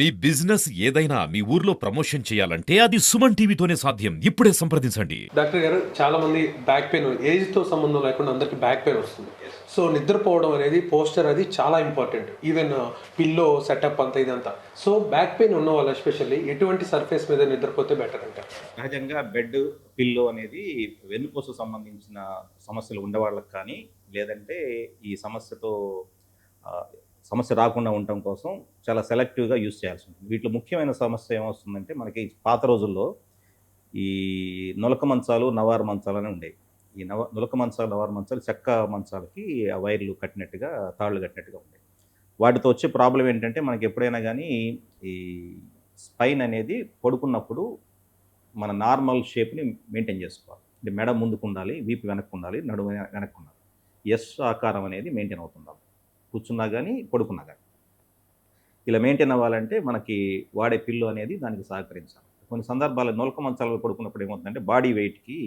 మీ business ఏదైనా మీ ఊర్లో promotion చేయాలంటే అది సుమన్ టీవీతోనే సాధ్యం. ఇప్పుడే సంప్రదించండి. డాక్టర్ గారు చాలా మంది బ్యాక్ పెయిన్ ఏజ్తో సంబంధం లేకుండా అందరికి బ్యాక్ పెయిన్ వస్తుంది. సో నిద్రపోవడం అనేది పోస్టర్ అది చాలా ఇంపార్టెంట్. ఈవెన్ పిల్లో సెటప్ అంతా ఇదంతా. సో బ్యాక్ పెయిన్ ఉన్న వాళ్ళు ఎస్పెషల్లీ ఎటువంటి సర్ఫేస్ మీద నిద్రపోతే బెటర్ అంటారు సహజంగా బెడ్ పిల్లో అనేది వెన్నుపూస సంబంధించిన సమస్యలు ఉండేవాళ్ళకి కానీ లేదంటే ఈ సమస్యతో సమస్య రాకుండా ఉండటం కోసం చాలా సెలెక్టివ్గా యూస్ చేయాల్సి ఉంటుంది. వీటిలో ముఖ్యమైన సమస్య ఏమొస్తుందంటే మనకి పాత రోజుల్లో ఈ నులక మంచాలు నవారు మంచాలు అని ఉండేవి. ఈ నవ నులక మంచాలు నవారు మంచాలు చెక్క మంచాలకి ఆ వైర్లు కట్టినట్టుగా తాళ్ళు కట్టినట్టుగా ఉండేవి. వాటితో వచ్చే ప్రాబ్లం ఏంటంటే మనకి ఎప్పుడైనా కానీ ఈ స్పైన్ అనేది పడుకున్నప్పుడు మన నార్మల్ షేప్ని మెయింటైన్ చేసుకోవాలి. అంటే మెడ ముందుకు ఉండాలి వీపు వెనక్కు ఉండాలి నడుము వెనక్కు ఉండాలి. ఎస్ ఆకారం అనేది మెయింటైన్ అవుతుండాలి. కూర్చున్నా కానీ పడుకున్నా కానీ ఇలా మెయింటైన్ అవ్వాలంటే మనకి వాడే పిల్లు అనేది దానికి సహకరించాలి. కొన్ని సందర్భాల్లో నొలక మంచాలలో పడుకున్నప్పుడు ఏమవుతుందంటే బాడీ వెయిట్కి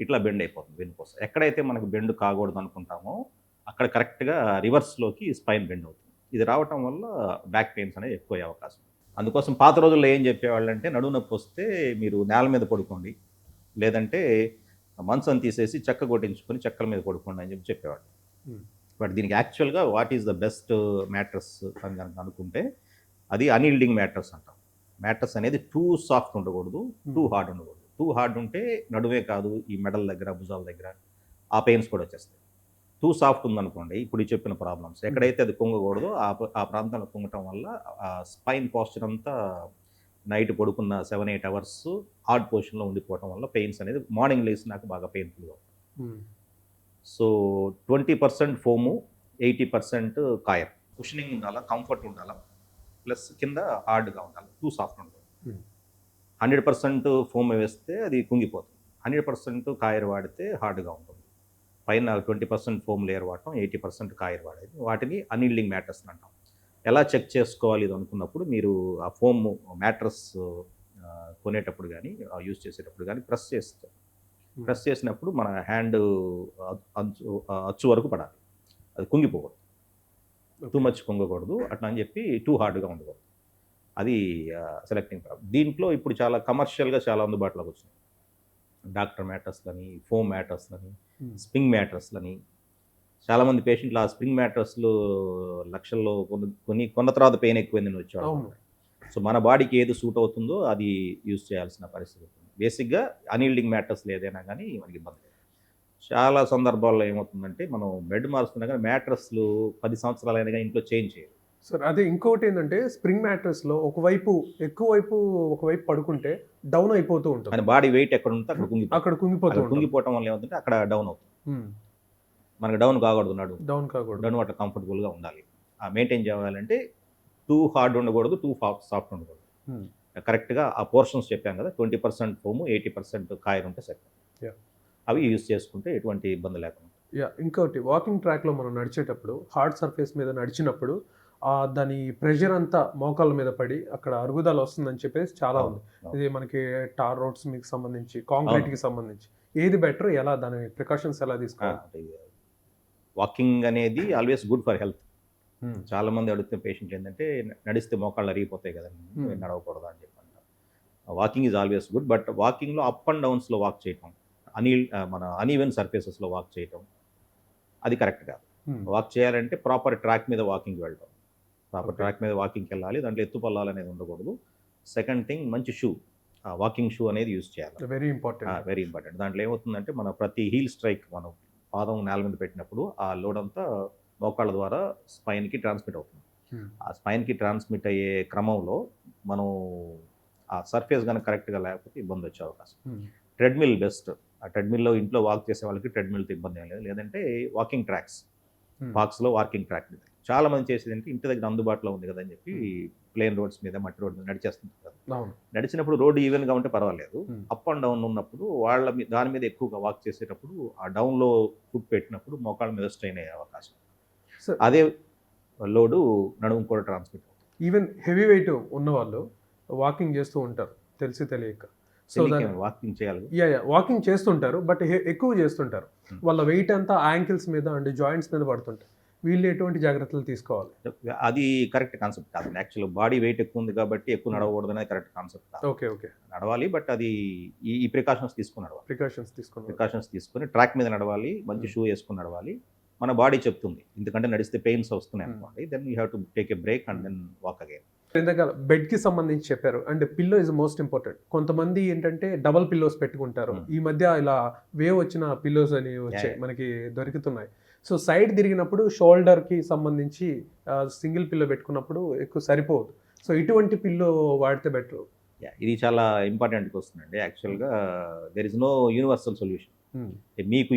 ఇట్లా బెండ్ అయిపోతుంది వెనుకోసం. ఎక్కడైతే మనకు బెండ్ కాకూడదు అనుకుంటామో అక్కడ కరెక్ట్గా రివర్స్లోకి స్పైన్ బెండ్ అవుతుంది. ఇది రావటం వల్ల బ్యాక్ పెయిన్స్ అనేవి ఎక్కువ అయ్యే అవకాశం. అందుకోసం పాత రోజుల్లో ఏం చెప్పేవాళ్ళు అంటే నడువు నొప్పి వస్తే మీరు నేల మీద పడుకోండి. లేదంటే మంచం తీసేసి చెక్క కొట్టించుకొని చెక్కల మీద పడుకోండి అని చెప్పి చెప్పేవాళ్ళు. బట్ దీనికి యాక్చువల్గా what is the best mattress అని కనుక అనుకుంటే అది అన్ఈల్డింగ్ మ్యాట్రస్ అంటాం. మ్యాట్రస్ అనేది టూ సాఫ్ట్ ఉండకూడదు టూ హార్డ్ ఉండకూడదు. టూ హార్డ్ ఉంటే నడువే కాదు ఈ మెడల దగ్గర భుజాల దగ్గర ఆ పెయిన్స్ కూడా వచ్చేస్తాయి. టూ సాఫ్ట్ ఉందనుకోండి ఇప్పుడు చెప్పిన ప్రాబ్లమ్స్. ఎక్కడైతే అది కుంగకూడదో ఆ ఆ ప్రాంతంలో కుంగటం వల్ల ఆ స్పైన్ పోస్చర్ అంతా నైట్ పడుకున్న సెవెన్ ఎయిట్ అవర్స్ హార్డ్ పొజిషన్లో ఉండిపోవటం వల్ల పెయిన్స్ అనేది మార్నింగ్ లేసినాక బాగా పెయిన్ఫుల్గా so twenty percent foam eighty percent coir cushioning ఉండాలా కంఫర్ట్ ఉండాలా ప్లస్ కింద హార్డ్గా ఉండాలి టూ సాఫ్ట్ ఉండాలి. Hmm. హండ్రెడ్ పర్సెంట్ ఫోమ్ వేస్తే అది కుంగిపోతుంది. హండ్రెడ్ పర్సెంట్ కాయర్ వాడితే హార్డ్గా ఉంటుంది. పైన ట్వంటీ పర్సెంట్ ఫోమ్ లేయర్ వాడటం ఎయిటీ పర్సెంట్ కాయర్ వాడేది. వాటిని అన్ఈల్డింగ్ మ్యాట్రస్ అంటాం. ఎలా చెక్ చేసుకోవాలి ఇది అనుకున్నప్పుడు మీరు ఆ ఫోమ్ మ్యాట్రస్ కొనేటప్పుడు కానీ యూజ్ చేసేటప్పుడు కానీ ప్రెస్ చేస్తారు ప్రెస్ చేసినప్పుడు మన హ్యాండ్ అంచు అచ్చు వరకు పడాలి. అది కుంగిపోకూడదు. Too much కుంగకూడదు. అట్లా అని చెప్పి టూ హార్డ్గా ఉండకూడదు. అది సెలెక్టింగ్ ప్రాబ్లం దీంట్లో ఇప్పుడు చాలా కమర్షియల్గా చాలా అందుబాటులోకి వచ్చినాయి. డాక్టర్ మ్యాట్రస్లని ఫోమ్ మ్యాట్రస్లని స్ప్రింగ్ మ్యాట్రస్లని చాలామంది పేషెంట్లు ఆ స్ప్రింగ్ మ్యాట్రస్లు లక్షల్లో కొన్ని కొన్ని కొన్న తర్వాత పెయిన్ ఎక్కువైందని అవును. సో మన బాడీకి ఏది సూట్ అవుతుందో అది యూజ్ చేయాల్సిన పరిస్థితి బేసిక్గా అన్ఈల్డింగ్ మ్యాటర్స్ ఏదైనా కానీ మనకి ఇబ్బంది చాలా సందర్భాల్లో ఏమవుతుందంటే మనం బెడ్ మారుస్తున్నా కానీ మ్యాట్రస్లు పది సంవత్సరాలైనా కానీ ఇంట్లో చేంజ్ చేయాలి సార్ అదే ఇంకోటి ఏంటంటే స్ప్రింగ్ మ్యాట్రెస్లో ఒకవైపు ఎక్కువ వైపు ఒకవైపు పడుకుంటే డౌన్ అయిపోతూ ఉంటుంది. మన బాడీ వెయిట్ ఎక్కడ ఉంటే అక్కడ కుంగిపోతుంది. అక్కడ కుంగిపోతూ అక్కడ ఉంటుంది. కుంగిపోవటం వల్ల ఏమవుతుందంటే అక్కడ డౌన్ అవుతుంది. మనకు డౌన్ కాకూడదు నడు డౌన్ కాకూడదు. డౌన్ అట్లా కంఫర్టబుల్గా ఉండాలి. ఆ మెయింటైన్ చేయాలంటే టూ హార్డ్ ఉండకూడదు టూ సాఫ్ట్ ఉండకూడదు. కరెక్ట్గా ఆ పోర్షన్స్ చెప్పాం కదా twenty percent foam eighty percent coir ఉంటే Yeah. అవి యూజ్ చేసుకుంటే ఎటువంటి ఇబ్బంది లేకుండా యా ఇంకోటి వాకింగ్ ట్రాక్లో మనం నడిచేటప్పుడు హార్డ్ సర్ఫేస్ మీద నడిచినప్పుడు దాని ప్రెషర్ అంతా మోకాళ్ళ మీద పడి అక్కడ అరుగుదల వస్తుందని చెప్పేసి చాలా ఉంది. ఇది మనకి టార్ రోడ్స్ మీకు సంబంధించి కాంక్రీట్కి సంబంధించి ఏది బెటర్ ఎలా దాని ప్రికాషన్స్ ఎలా తీసుకోవాలి వాకింగ్ అనేది ఆల్వేస్ గుడ్ ఫర్ హెల్త్. చాలా మంది అడుగుతున్న పేషెంట్ ఏంటంటే నడిస్తే మోకాళ్ళు అరిగిపోతాయి కదా. నడవకూడదు? అని చెప్పి walking is always good but వాకింగ్లో up and డౌన్స్లో వాక్ చేయటం అనీ మన అనీవెన్ సర్ఫేసెస్లో వాక్ చేయటం అది కరెక్ట్ కాదు. వాక్ చేయాలంటే ప్రాపర్ ట్రాక్ మీద వాకింగ్ వెళ్ళటం ప్రాపర్. ట్రాక్ మీద వాకింగ్కి వెళ్ళాలి దాంట్లో ఎత్తు పల్లాలు అనేది ఉండకూడదు. సెకండ్ థింగ్ మంచి షూ వాకింగ్ షూ అనేది యూజ్ చేయాలి. వెరీ ఇంపార్టెంట్ వెరీ ఇంపార్టెంట్ దాంట్లో ఏమవుతుందంటే మన ప్రతి హీల్ స్ట్రైక్ మనం పాదం నేల మీద పెట్టినప్పుడు ఆ లోడ్ అంతా మోకాళ్ళ ద్వారా స్పైన్కి ట్రాన్స్మిట్ అవుతుంది. ఆ స్పైన్కి ట్రాన్స్మిట్ అయ్యే క్రమంలో మనం ఆ సర్ఫేస్ కనుక కరెక్ట్గా లేకపోతే ఇబ్బంది వచ్చే అవకాశం. Treadmill best. ఆ ట్రెడ్మిల్లో ఇంట్లో వాక్ చేసే వాళ్ళకి ట్రెడ్మిల్తో ఇబ్బంది ఏం లేదు. లేదంటే వాకింగ్ ట్రాక్స్. పార్క్స్లో వాకింగ్ ట్రాక్ మీద. చాలా మంది చేసేది అంటే ఇంటి దగ్గర అందుబాటులో ఉంది కదా అని చెప్పి ప్లేన్ రోడ్స్ మీద మట్టి రోడ్ మీద నడిచేస్తుంటారు అవును. నడిచినప్పుడు రోడ్డు ఈవెన్గా ఉంటే పర్వాలేదు. అప్ అండ్ డౌన్ ఉన్నప్పుడు వాళ్ళ దాని మీద ఎక్కువగా వాక్ చేసేటప్పుడు ఆ డౌన్లో ఫుట్ పెట్టినప్పుడు మోకాళ్ళ మీద స్ట్రెయిన్ అయ్యే అవకాశం. అదే లోడు నడుము కూడా ట్రాన్స్మిట్ అవుతుంది. ఈవెన్ హెవీ వెయిట్ ఉన్న వాళ్ళు వాకింగ్ చేస్తూ ఉంటారు తెలిసి తెలియక. సో వాకింగ్ చేయాలి? యా యా వాకింగ్ చేస్తుంటారు బట్ ఎక్కువ చేస్తుంటారు. Hmm. వాళ్ళ వెయిట్ అంతా యాంకిల్స్ మీద అండ్ జాయింట్స్ మీద పడుతుంటాయి. వీళ్ళు ఎటువంటి జాగ్రత్తలు తీసుకోవాలి? అది కరెక్ట్ కాన్సెప్ట్ కాదు. యాక్చువల్ బాడీ వెయిట్ ఎక్కువ ఉంది కాబట్టి ఎక్కువ నడవకూడదు అనేది కరెక్ట్ కాన్సెప్ట్ కాదు. ఓకే ఓకే నడవాలి బట్ అది ఈ ప్రికాషన్స్ తీసుకుని నడవాలి. ప్రికాషన్స్ తీసుకోవాలి ప్రికాషన్స్ తీసుకొని ట్రాక్ మీద నడవాలి మంచి షూ వేసుకుని నడవాలి. మన బాడీ చెప్తుంది. ఎందుకంటే నడిస్తే పెయిన్స్ వస్తున్నాయి Hmm. అనుకోండి then you have to take a break and then walk again ఇందాక బెడ్కి సంబంధించి చెప్పారు. And pillow is most important కొంతమంది ఏంటంటే డబల్ పిల్లోస్ పెట్టుకుంటారు. Hmm. ఈ మధ్య ఇలా వేవ్ వచ్చిన పిల్లోస్ అని వచ్చాయి. మనకి దొరుకుతున్నాయి. సో సైడ్ తిరిగినప్పుడు షోల్డర్కి సంబంధించి సింగిల్ పిల్లో పెట్టుకున్నప్పుడు ఎక్కువ సరిపోదు. సో ఇటువంటి పిల్లో వాడితే బెటర్ ఇది చాలా ఇంపార్టెంట్ క్వశ్చన్ అండి. యాక్చువల్గా there is no universal solution మీకు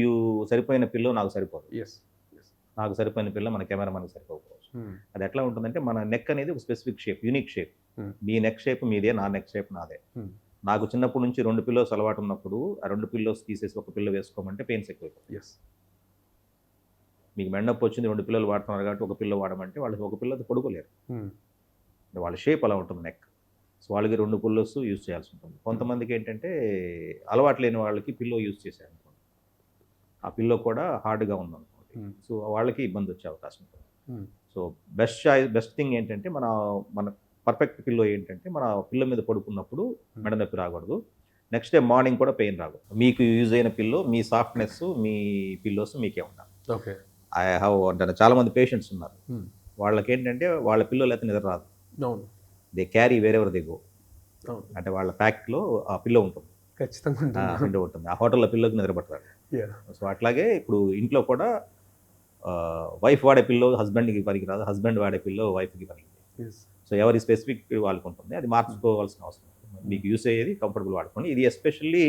సరిపోయిన పిల్లో నాకు సరిపోదు. ఎస్ నాకు సరిపోయిన పిల్ల మన కెమెరా మనకు సరిపోకపోవచ్చు అది ఎట్లా ఉంటుందంటే మన నెక్ అనేది ఒక స్పెసిఫిక్ షేప్ యూనిక్ షేప్. మీ నెక్ షేప్ మీదే నా నెక్ షేప్ నాదే. నాకు చిన్నప్పటి నుంచి రెండు పిల్లోస్ అలవాటు ఉన్నప్పుడు ఆ రెండు పిల్లోస్ తీసేసి ఒక పిల్ల వేసుకోమంటే పెయిన్స్ ఎస్ మీకు మెండప్ వచ్చింది రెండు పిల్లలు వాడుతున్నారు కాబట్టి ఒక పిల్ల వాడమంటే వాళ్ళు ఒక పిల్లతో పడుకోలేరు. వాళ్ళ షేప్ అలా ఉంటుంది నెక్. సో వాళ్ళకి రెండు పిల్లోస్ యూజ్ చేయాల్సి ఉంటుంది. కొంతమందికి ఏంటంటే అలవాటు లేని వాళ్ళకి పిల్లో యూజ్ చేశారు ఆ పిల్లో కూడా హార్డ్గా ఉందనుకోండి Hmm. సో వాళ్ళకి ఇబ్బంది వచ్చే అవకాశం. ఉంటుంది. So best choice best thing ఏంటంటే మన మన పర్ఫెక్ట్ పిల్లో ఏంటంటే మన పిల్ల మీద పడుకున్నప్పుడు మెడ నొప్పి రాకూడదు. నెక్స్ట్ డే మార్నింగ్ కూడా పెయిన్ రాకూడదు. మీకు యూజ్ అయిన పిల్లో మీ సాఫ్ట్నెస్ మీ పిల్లోస్ మీకే ఉండాలి. ఓకే. ఐ హ్యావ్ అంటే చాలా మంది పేషెంట్స్ ఉన్నారు. వాళ్ళకి ఏంటంటే వాళ్ళ పిల్లలు అయితే నిద్ర రాదు. They carry wherever they go. అంటే వాళ్ళ ప్యాక్లో ఆ పిల్లో ఉంటుంది. ఖచ్చితంగా ఉంటుంది. పిల్లో ఉంటుంది. ఆ హోటల్లో పిల్లోకి నిద్ర. సో అట్లాగే ఇప్పుడు ఇంట్లో కూడా వైఫ్ వాడే పిల్లో హస్బెండ్కి పనికిరాదు హస్బెండ్ వాడే పిల్లో వైఫ్కి పనికి Yes. సో ఎవరి స్పెసిఫిక్ వాళ్ళకు ఉంటుంది అది మార్చుకోవాల్సిన అవసరం. మీకు యూస్ అయ్యేది కంఫర్టబుల్ వాడుకోండి. ఇది ఎస్పెషల్లీ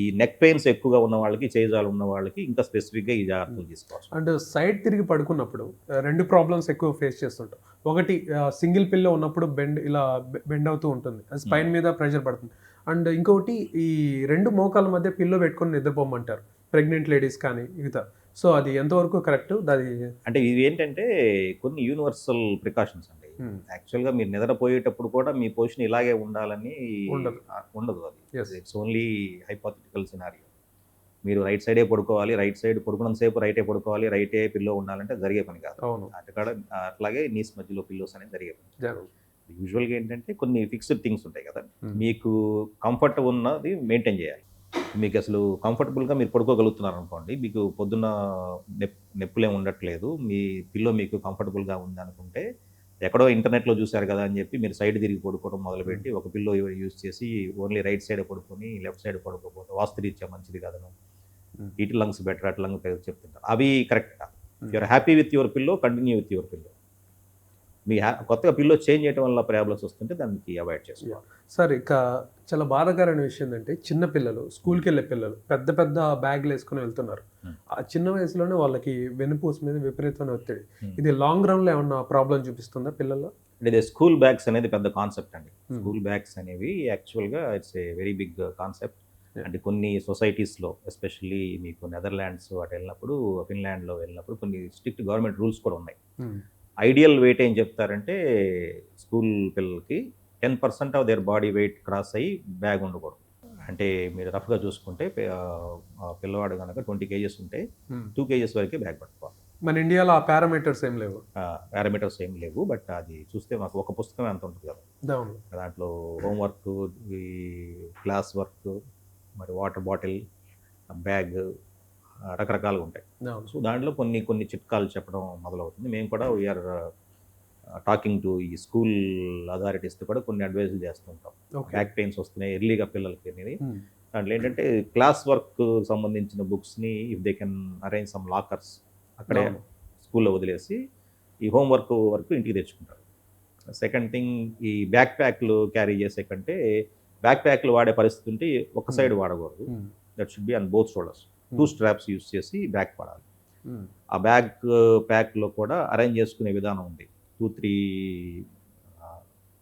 ఈ నెక్ పెయిన్స్ ఎక్కువగా ఉన్న వాళ్ళకి చేజాలు ఉన్న వాళ్ళకి ఇంకా స్పెసిఫిక్గా ఈ జాగ్రత్తలు తీసుకోవాలి అండ్ సైడ్ తిరిగి పడుకున్నప్పుడు రెండు ప్రాబ్లమ్స్ ఎక్కువ ఫేస్ చేస్తుంటాం. ఒకటి సింగిల్ పిల్లో ఉన్నప్పుడు బెండ్ ఇలా బెండ్ అవుతూ ఉంటుంది. స్పైన్ మీద ప్రెషర్ పడుతుంది. అండ్ ఇంకొకటి ఈ రెండు మోకాల మధ్య పిల్లో పెట్టుకొని నిద్రపోమంటారు. ప్రెగ్నెంట్ లేడీస్ కానీ మిగతా సో అది ఎంతవరకు కరెక్ట్? అది అంటే ఇవి ఏంటంటే కొన్ని యూనివర్సల్ ప్రికాషన్స్ అండి. యాక్చువల్గా మీరు నిద్రపోయేటప్పుడు కూడా మీ పొజిషన్ ఇలాగే ఉండాలని ఉండదు. అది. ఇట్స్ ఓన్లీ హైపోథెటికల్ సినారియో మీరు రైట్ సైడే పడుకోవాలి రైట్ సైడ్ పడుకున్నంత సేపు రైటే పడుకోవాలి రైటే పిల్లో ఉండాలంటే జరిగే పని కాదు. అక్కడ అట్లాగే నీస్ మధ్యలో పిల్లోస్ అనేది జరిగే పని యూజువల్గా ఏంటంటే కొన్ని ఫిక్స్డ్ థింగ్స్ ఉంటాయి కదా. మీకు కంఫర్ట్ ఉన్నది మెయింటైన్ చేయాలి. మీకు అసలు కంఫర్టబుల్గా మీరు పడుకోగలుగుతున్నారు అనుకోండి మీకు పొద్దున్న నెప్ నొప్పులేం ఉండట్లేదు. మీ పిల్లో మీకు కంఫర్టబుల్గా ఉంది అనుకుంటే ఎక్కడో ఇంటర్నెట్లో చూశారు కదా అని చెప్పి మీరు సైడ్ తిరిగి పడుకోవడం మొదలుపెట్టి ఒక పిల్లో యూజ్ చేసి ఓన్లీ రైట్ సైడ్ పడుకొని లెఫ్ట్ సైడ్ పడుకోకపోతే వాస్తురీత్యా మంచిది కాదను. Hmm. ఇటు లంగ్స్ బెటర్ అటు లంగ్స్ చెప్తుంటారు. అవి కరెక్ట్. కాదు you're happy with your pillow continue with your pillow. మీ కొత్తగా పిల్లో చేంజ్ చేయడం వల్ల ప్రాబ్లమ్స్ వస్తుంటే దానికి అవాయిడ్ చేసుకోవాలి. సార్ ఇక చాలా బాధాకరమైన విషయం ఏంటంటే చిన్న పిల్లలు స్కూల్కి వెళ్ళే పిల్లలు పెద్ద పెద్ద బ్యాగ్లు వేసుకుని వెళ్తున్నారు. Hmm. ఆ చిన్న వయసులోనే వాళ్ళకి వెనుపూస మీద విపరీతమైన ఒత్తిడి. Hmm. ఇది లాంగ్ రన్లో ఏమన్నా ప్రాబ్లం చూపిస్తుందా పిల్లల్లో? అంటే ఇది స్కూల్ బ్యాగ్స్ అనేది పెద్ద కాన్సెప్ట్ అండి. Hmm. స్కూల్ బ్యాగ్స్ అనేవి యాక్చువల్గా it's a very big concept. అంటే కొన్ని సొసైటీస్లో ఎస్పెషల్లీ మీకు నెదర్లాండ్స్ అటు వెళ్ళినప్పుడు ఫిన్లాండ్లో వెళ్ళినప్పుడు కొన్ని స్ట్రిక్ట్ గవర్నమెంట్ రూల్స్ కూడా ఉన్నాయి. ఐడియల్ వెయిట్ ఏం చెప్తారంటే స్కూల్ పిల్లలకి ten percent of their body weight cross అయ్యి బ్యాగ్ ఉండకూడదు. అంటే మీరు రఫ్గా చూసుకుంటే పిల్లవాడు కనుక ట్వంటీ కేజెస్ ఉంటే టూ కేజెస్ వరకే బ్యాగ్ పట్టుకోవాలి. మన ఇండియాలో ఆ పారామీటర్స్ ఏం లేవు? పారామీటర్స్ ఏం లేవు బట్ అది చూస్తే మాకు ఒక పుస్తకం ఎంత ఉంటుంది కదా. దాంట్లో హోంవర్క్ ఈ క్లాస్ వర్క్ మరి వాటర్ బాటిల్ బ్యాగ్ రకరకాలుగా ఉంటాయి. సో దాంట్లో కొన్ని కొన్ని చిట్కాలు చెప్పడం మొదలవుతుంది. మేము కూడా వీఆర్ టాకింగ్ టు ఈ స్కూల్ అథారిటీస్తో కూడా కొన్ని అడ్వైజులు చేస్తుంటాం బ్యాక్ పెయిన్స్ వస్తున్నాయి ఎర్లీగా పిల్లలకి అనేది. Hmm. దాంట్లో ఏంటంటే క్లాస్ వర్క్ సంబంధించిన బుక్స్ని if they can arrange some lockers అక్కడే. స్కూల్లో వదిలేసి ఈ హోంవర్క్ వరకు ఇంటికి తెచ్చుకుంటారు. సెకండ్ థింగ్ ఈ బ్యాక్ ప్యాక్లు క్యారీ చేసే కంటే బ్యాక్ ప్యాక్లు వాడే పరిస్థితి ఉంటే ఒక. సైడ్ వాడకూడదు. Hmm. That should be on both shoulders two straps use చేసి బ్యాక్ పడాలి. ఆ బ్యాగ్ ప్యాక్లో కూడా అరేంజ్ చేసుకునే విధానం ఉంది. టూ త్రీ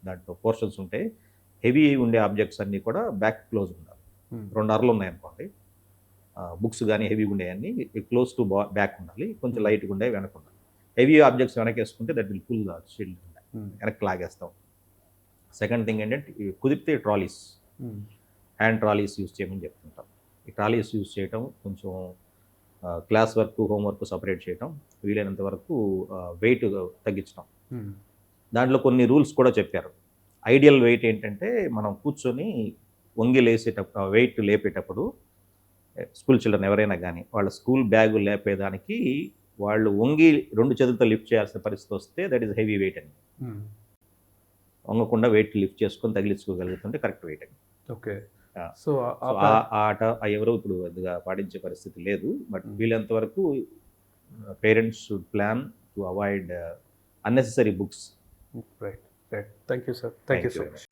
దాంట్లో పోర్షన్స్ ఉంటాయి హెవీ ఉండే ఆబ్జెక్ట్స్ అన్నీ కూడా బ్యాక్ క్లోజ్ ఉండాలి. రెండు అరలు ఉన్నాయనుకోండి బుక్స్ కానీ హెవీ ఉండేవన్నీ క్లోజ్ టు బ్యాక్ ఉండాలి. కొంచెం లైట్గా ఉండే వెనక ఉండాలి. హెవీ ఆబ్జెక్ట్స్ వెనకేసుకుంటే దట్ విల్ ఫుల్ షీల్డ్. వెనక్కి లాగేస్తాం. సెకండ్ థింగ్ ఏంటంటే కుదిరితే ట్రాలీస్. హ్యాండ్ ట్రాలీస్ యూస్ చేయమని చెప్తుంటాం. ఈ ట్రాలీస్ యూస్ చేయటం కొంచెం క్లాస్ వర్క్ హోంవర్క్ సపరేట్ చేయటం వీలైనంత వరకు వెయిట్ తగ్గించడం దాంట్లో కొన్ని రూల్స్ కూడా చెప్పారు. ఐడియల్ వెయిట్ ఏంటంటే మనం కూర్చొని వంగి లేసేటప్పుడు వెయిట్ లేపేటప్పుడు స్కూల్ చిల్డ్రన్ ఎవరైనా కానీ వాళ్ళ స్కూల్ బ్యాగు లేపేదానికి వాళ్ళు వంగి రెండు చేతులతో లిఫ్ట్ చేయాల్సిన పరిస్థితి వస్తే దట్ ఈస్ హెవీ వెయిట్ అని వంగకుండా వెయిట్ లిఫ్ట్ చేసుకొని తగిలించుకోగలుగుతుంటే కరెక్ట్ వెయిట్ అని ఓకే. సో ఆట ఎవరు ఇప్పుడు పెద్దగా పాటించే పరిస్థితి లేదు. బట్ వీలైనంత వరకు parents should plan to avoid unnecessary books right right. Thank you sir thank you so much.